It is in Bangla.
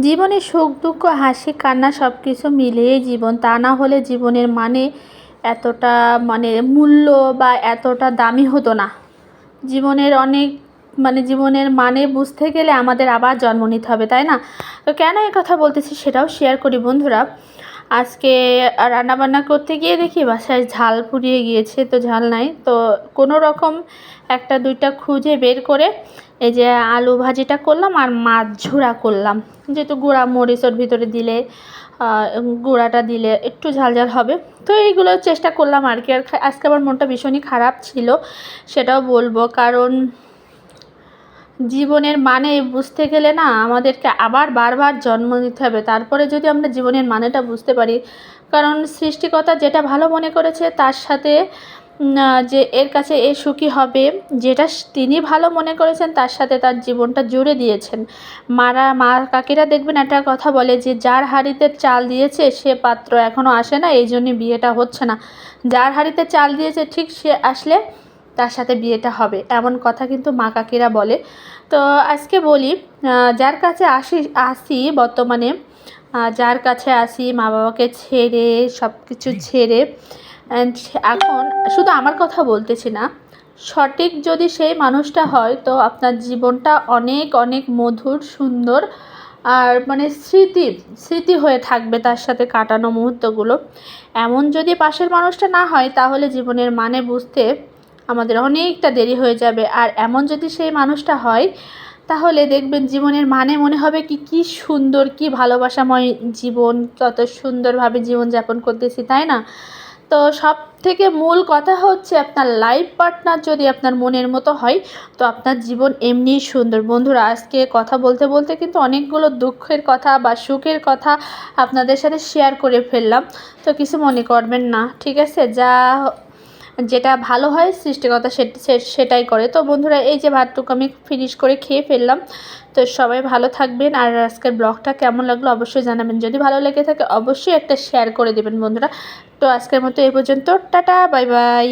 জীবনে সুখ, দুঃখ, হাসি, কান্না সব কিছু মিলিয়েই জীবন। তা না হলে জীবনের মানে এতটা মানে মূল্য বা এতটা দামি হতো না। জীবনের অনেক মানে জীবনের মানে বুঝতে গেলে আমাদের আবার জন্ম নিতে হবে, তাই না? তো কেন এই কথা বলতেছি সেটাও শেয়ার করি বন্ধুরা। আজকে রান্নাবান্না করতে গিয়ে দেখি বাসায় ঝাল ফুরিয়ে গিয়েছে, তো ঝাল নাই। তো কোনো রকম একটা দুইটা খুঁজে বের করে এই যে আলু ভাজিটা করলাম আর মাছ ঝুরা করলাম। যেহেতু গুঁড়া মরিচ ওর ভিতরে দিলে গুঁড়াটা দিলে একটু ঝাল ঝাল হবে। তো এইগুলো চেষ্টা করলাম আর কি। আর আজকে আমার মনটা ভীষণই খারাপ ছিল, সেটাও বলব। কারণ জীবনের মানে বুঝতে গেলে না আমাদেরকে আবার বারবার জন্ম নিতে হবে। তারপরে যদি আমরা জীবনের মানেটা বুঝতে পারি, কারণ সৃষ্টিকর্তা যেটা ভালো মনে করেছে তার সাথে যে এর কাছে এ সুখী হবে, যেটা তিনি ভালো মনে করেছেন তার সাথে তার জীবনটা জুড়ে দিয়েছেন। মারা, মা কাকিরা দেখবেন একটা কথা বলে যে, যার হাড়িতে চাল দিয়েছে সে পাত্র এখনও আসে না, এই জন্যে বিয়েটা হচ্ছে না। যার হাড়িতে চাল দিয়েছে ঠিক সে আসলে তার সাথে বিয়েটা হবে। এমন কথা কিন্তু মা কাকিরা বলে। তো আজকে বলি যার কাছে আসি আসি বর্তমানে যার কাছে আসি মা বাবাকে ছেড়ে সব কিছু ছেড়ে এখন শুধু আমার কথা বলতেছি না সঠিক যদি সেই মানুষটা হয় তো আপনার জীবনটা অনেক অনেক মধুর সুন্দর আর মানে স্মৃতি স্মৃতি হয়ে থাকবে তার সাথে কাটানো মুহূর্তগুলো। এমন যদি পাশের মানুষটা না হয় তাহলে জীবনের মানে বুঝতে আমাদের অনেকটা দেরি হয়ে যাবে। আর এমন যদি সেই মানুষটা হয়, তাহলে দেখবেন জীবনের মানে মনে হবে কি কি সুন্দর, কি ভালোবাসাময় জীবন, কত সুন্দরভাবে জীবনযাপন করতেছি, তাই না? তো সব থেকে মূল কথা হচ্ছে আপনার লাইফ পার্টনার যদি আপনার মনের মতো হয়, তো আপনার জীবন এমনিই সুন্দর। বন্ধুরা, আজকে কথা বলতে বলতে কিন্তু অনেকগুলো দুঃখের কথা বা সুখের কথা আপনাদের সাথে শেয়ার করে ফেললাম। তো কিছু মনে করবেন না, ঠিক আছে? যা যেটা ভালো হয় সৃষ্টিকতা সেটাই করে। তো বন্ধুরা, এই যে ভাতটুকু আমি ফিনিশ করে খেয়ে ফেললাম। তো সবাই ভালো থাকবেন আর আজকের ব্লগটা কেমন লাগল অবশ্যই জানাবেন। যদি ভালো লেগে থাকে, অবশ্যই একটা শেয়ার করে দেবেন বন্ধুরা। তো আজকের মতো এ পর্যন্ত। Tata, bye bye.